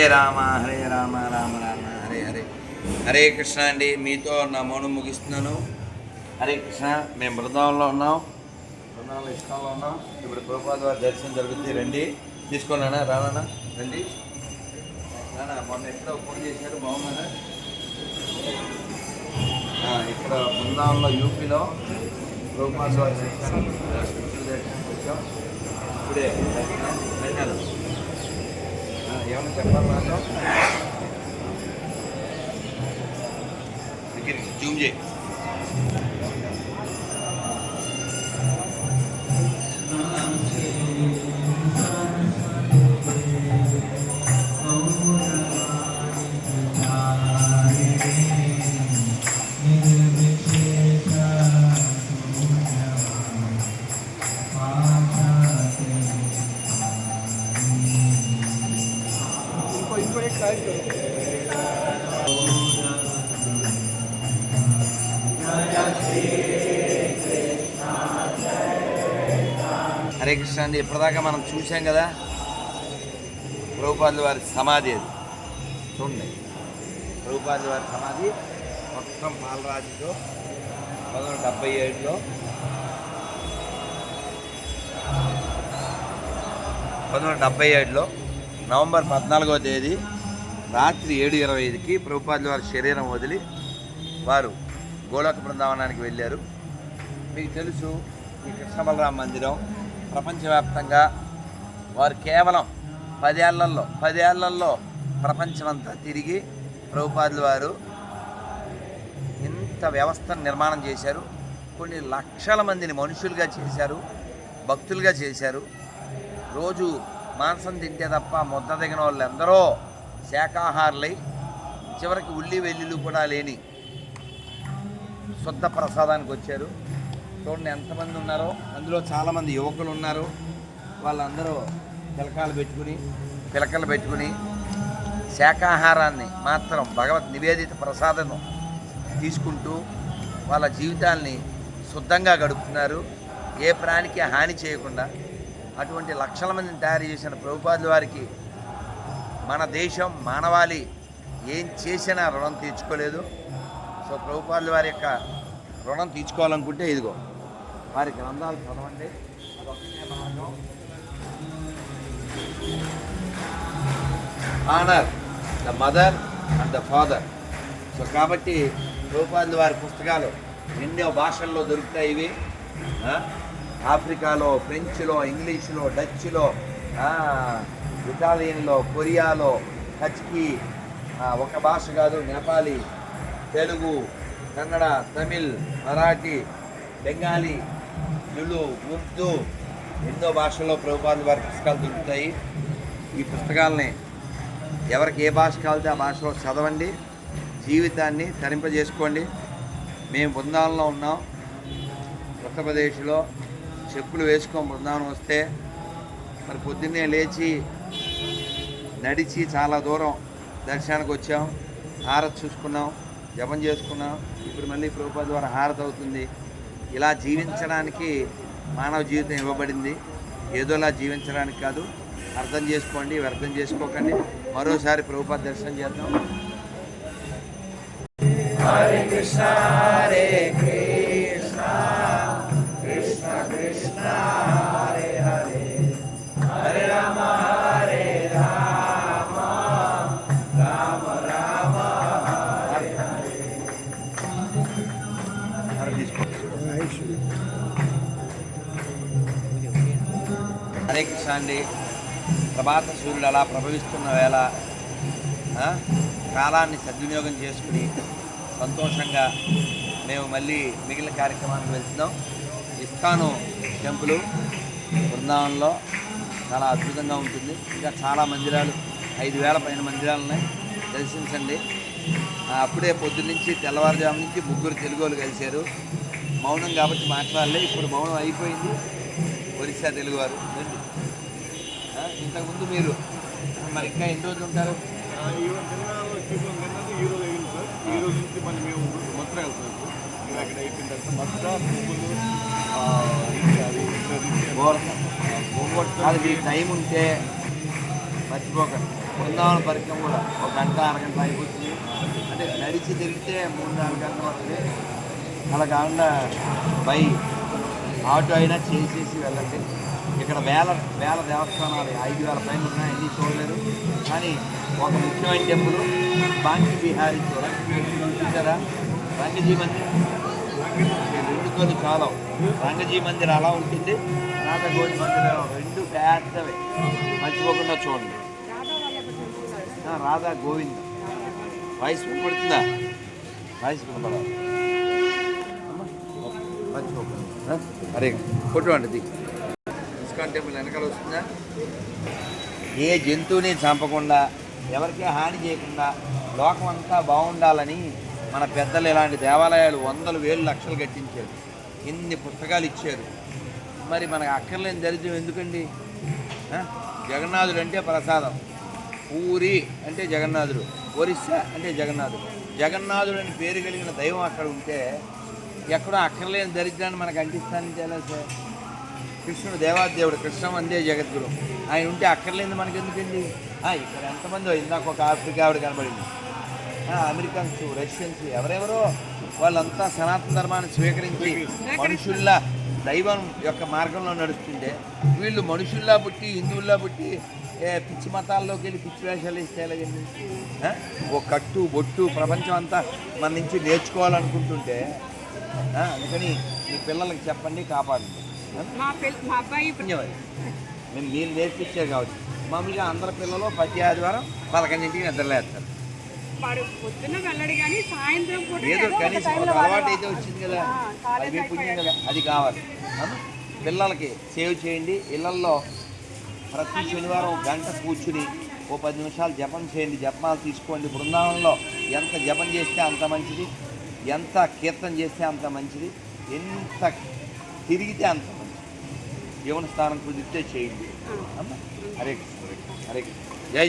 హరే రామ హరే రామ రామ రామ హరే హరే. హరే కృష్ణ అండి. మీతో నా మౌనం ముగిస్తున్నాను. హరే కృష్ణ మేము బృందావనంలో ఉన్నాం. బృందావనంలో ఇష్టంలో ఉన్నాం. ఇప్పుడు ప్రభుపాద వారి దర్శనం జరుగుతుంది. రండి. తీసుకోనా రానా రండి. రానా మొన్న ఎప్పుడో ఫోన్ చేశారు. బాగున్నారా? ఇక్కడ బృందావనంలో యూపీలో ప్రభుపాద వారి దర్శనం దర్శనం వచ్చాం ఇప్పుడే. దర్శనం వెళ్ళాను ఏమన్నా చెప్పాలి జూమ్ చేయి. హరే కృష్ణ అండి ఇప్పటిదాకా మనం చూసాం కదా ప్రభుపాదుల వారి సమాధి అది. చూడండి ప్రభుపాదుల వారి సమాధి మొత్తం పాలరాజుతో పంతొమ్మిది వందల డెబ్బై ఏడులో. పంతొమ్మిది వందల డెబ్బై ఏడులో నవంబర్ పద్నాలుగవ తేదీ రాత్రి ఏడు ఇరవై ఐదుకి ప్రభుపాదుల వారి శరీరం వదిలి వారు గోలోక బృందావనానికి వెళ్ళారు. మీకు తెలుసు ఈ కృష్ణబలరామ మందిరం ప్రపంచవ్యాప్తంగా వారు కేవలం పదేళ్ళలో పదేళ్ళలో ప్రపంచమంతా తిరిగి ప్రభుపాదుల వారు ఇంత వ్యవస్థను నిర్మాణం చేశారు. కొన్ని లక్షల మందిని మనుషులుగా చేశారు భక్తులుగా చేశారు. రోజు మాంసం తింటే తప్ప ముద్ద దిగిన వాళ్ళు ఎందరో శాఖాహారులై చివరికి ఉల్లి వెల్లుల్లి కూడా లేని శుద్ధ ప్రసాదానికి వచ్చారు. చూడండి ఎంతమంది ఉన్నారో. అందులో చాలామంది యువకులు ఉన్నారు. వాళ్ళందరూ పిలకాలు పెట్టుకుని పిలకలు పెట్టుకుని శాకాహారాన్ని మాత్రం భగవత్ నివేదిత ప్రసాదం తీసుకుంటూ వాళ్ళ జీవితాల్ని శుద్ధంగా గడుపుతున్నారు. ఏ ప్రాణికి హాని చేయకుండా అటువంటి లక్షల మందిని తయారు చేసిన ప్రభుపాదుల వారికి మన దేశం మానవాళి. ఏం చేసినా రుణం తీర్చుకోలేదు. సో ప్రభుపాదుల వారి యొక్క రుణం తీర్చుకోవాలనుకుంటే ఇదిగో వారి గ్రంథాలు చదవండి. Honour the mother and the father so కాబట్టి రూపాయల వారి పుస్తకాలు ఎన్నో భాషల్లో దొరుకుతాయి ఇవి. ఆఫ్రికాలో ఫ్రెంచ్లో ఇంగ్లీష్లో డచ్లో ఇటాలియన్లో కొరియాలో కచ్కి ఒక భాష కాదు నేపాలీ తెలుగు కన్నడ తమిళ్ మరాఠీ బెంగాలీ తులు ఉర్దూ ఎన్నో భాషల్లో ప్రభుపాదుల వారి పుస్తకాలు దొరుకుతాయి. ఈ పుస్తకాలని ఎవరికి ఏ భాష కావాలితే ఆ భాషలో చదవండి జీవితాన్ని తరింపజేసుకోండి. మేము బృందావనంలో ఉన్నాం. ఉత్తరప్రదేశ్లో చెప్పులు వేసుకొని బృందావనం వస్తే మరి పొద్దున్నే లేచి నడిచి చాలా దూరం దర్శనానికి వచ్చాం. హారతి చూసుకున్నాం. జపం చేసుకున్నాం. ఇప్పుడు మళ్ళీ ప్రభుపా ద్వారా హారతి అవుతుంది. ఇలా జీవించడానికి మానవ జీవితం ఇవ్వబడింది. ఏదోలా జీవించడానికి కాదు. అర్థం చేసుకోండి వ్యర్థం చేసుకోకండి. మరోసారి ప్రభుపాద దర్శనం చేద్దాం. హరే కృష్ణ హరే హరే కృష్ణ అండి ప్రభాత సూర్యుడు అలా ప్రభవిస్తున్న వేళ కాలాన్ని సద్వినియోగం చేసుకుని సంతోషంగా మేము మళ్ళీ మిగిలిన కార్యక్రమానికి వెళ్తున్నాం. ఇస్కాను టెంపుల్ బృందావనంలో చాలా అద్భుతంగా ఉంటుంది. ఇంకా చాలా మందిరాలు ఐదు వేల పైన మందిరాలు ఉన్నాయి. దర్శించండి. అప్పుడే పొద్దున్నుంచి తెల్లవారుజాము నుంచి ముగ్గురు తెలుగు వాళ్ళు కలిశారు. మౌనం కాబట్టి మాట్లాడలే. ఇప్పుడు మౌనం అయిపోయింది. ఒరిస్సా తెలుగువారు ఇంతకుముందు మీరు మరి ఇంకా ఎన్ని రోజులు ఉంటారు? నుంచి మళ్ళీ మేము వెళ్తాం అక్కడ అయిపోయిన తర్వాత పువ్వులు అది మీకు టైం ఉంటే మర్చిపోకండి. బృందావన పరిక్రమ కూడా ఒక గంట అరగంట అయిపోతుంది అంటే నడిచి తిరిగితే మూడు నాలుగు గంటలు పడుతుంది. అలా కాకుండా బై ఆటో అయినా చేసేసి వెళ్ళండి. ఇక్కడ వేల వేల దేవస్థానాలు ఐదు వేల పైన ఉన్నాయి అన్నీ చూడలేరు కానీ ఒక ముఖ్యమైన టెంపుల్ బాంకి బిహారీ చూడండి చూసారా? రంగజీ మందిర్. రెండు కొన్ని చాలా రంగజీ మందిర్ అలా ఉంటుంది. రాధా గోవింద మందిర్ రెండు పెద్దవే. మర్చిపోకుండా చూడండి. రాధా గోవింద. వాయిస్ వినపడుతుందా? వాయిస్ వినపడాలి. మర్చిపోకుండా. ఆ? అరే ఫోటో వెనకాల వస్తుందా? ఏ జంతువుని చంపకుండా ఎవరికే హాని చేయకుండా లోకం అంతా బాగుండాలని మన పెద్దలు ఇలాంటి దేవాలయాలు వందలు వేలు లక్షలు కట్టించారు. ఇన్ని పుస్తకాలు ఇచ్చారు. మరి మనకు అక్కర్లేని దరిద్రం ఎందుకండి? జగన్నాథుడు అంటే ప్రసాదం. పూరి అంటే జగన్నాథుడు. ఒరిస్సా అంటే జగన్నాథుడు. జగన్నాథుడు అని పేరు కలిగిన దైవం అక్కడ ఉంటే ఎక్కడో అక్కర్లేని దరిద్రాన్ని మనకు అంటిస్తానని చేయాలి సార్. కృష్ణుడు దేవాదేవుడు కృష్ణ వందే జగద్గురు. ఆయన ఉంటే అక్కర్లేదు మనకి ఎందుకండి ఇక్కడ ఎంతమందో ఇందాక ఒక ఆఫ్రికా ఆవిడ కనబడింది. అమెరికన్స్ రష్యన్స్ ఎవరెవరో వాళ్ళంతా సనాతన ధర్మాన్ని స్వీకరించి మనుషుల్లా దైవం యొక్క మార్గంలో నడుస్తుంటే వీళ్ళు మనుషుల్లా పుట్టి హిందువుల్లా పుట్టి ఏ పిచ్చి మతాల్లోకి వెళ్ళి పిచ్చి వేషాలు ఇస్తే ఎలాగండి? ఓ కట్టు బొట్టు ప్రపంచం అంతా మన నుంచి నేర్చుకోవాలనుకుంటుంటే అందుకని మీ పిల్లలకి చెప్పండి కాపాడండి. మా పిల్ల మా అబ్బాయి మేము మీరు నేర్పించారు కాబట్టి. మామూలుగా అందరి పిల్లలు ప్రతి ఆదివారం పదకొండింటికి నిద్రలేస్తారు వాడు పొద్దున్న వెళ్ళడు కానీ సాయంత్రం పూట ఏదో ఏదో ఒక కనీసం అలవాటు అయితే వచ్చింది కదా. అది పుణ్యం. కదా. అది కావాలి? పిల్లలకి సేవ్ చేయండి. ఇళ్ళల్లో ప్రతి శనివారం గంట కూర్చుని ఓ పది నిమిషాలు జపం చేయండి. జపమాలు తీసుకోండి. బృందావనంలో ఎంత జపం చేస్తే అంత మంచిది? ఎంత కీర్తన చేస్తే అంత మంచిది? ఎంత తిరిగితే అంత దేవుని స్థానం కుదిరితే చేయండి. కృష్ణ హరే కృష్ణ హరే కృష్ణ.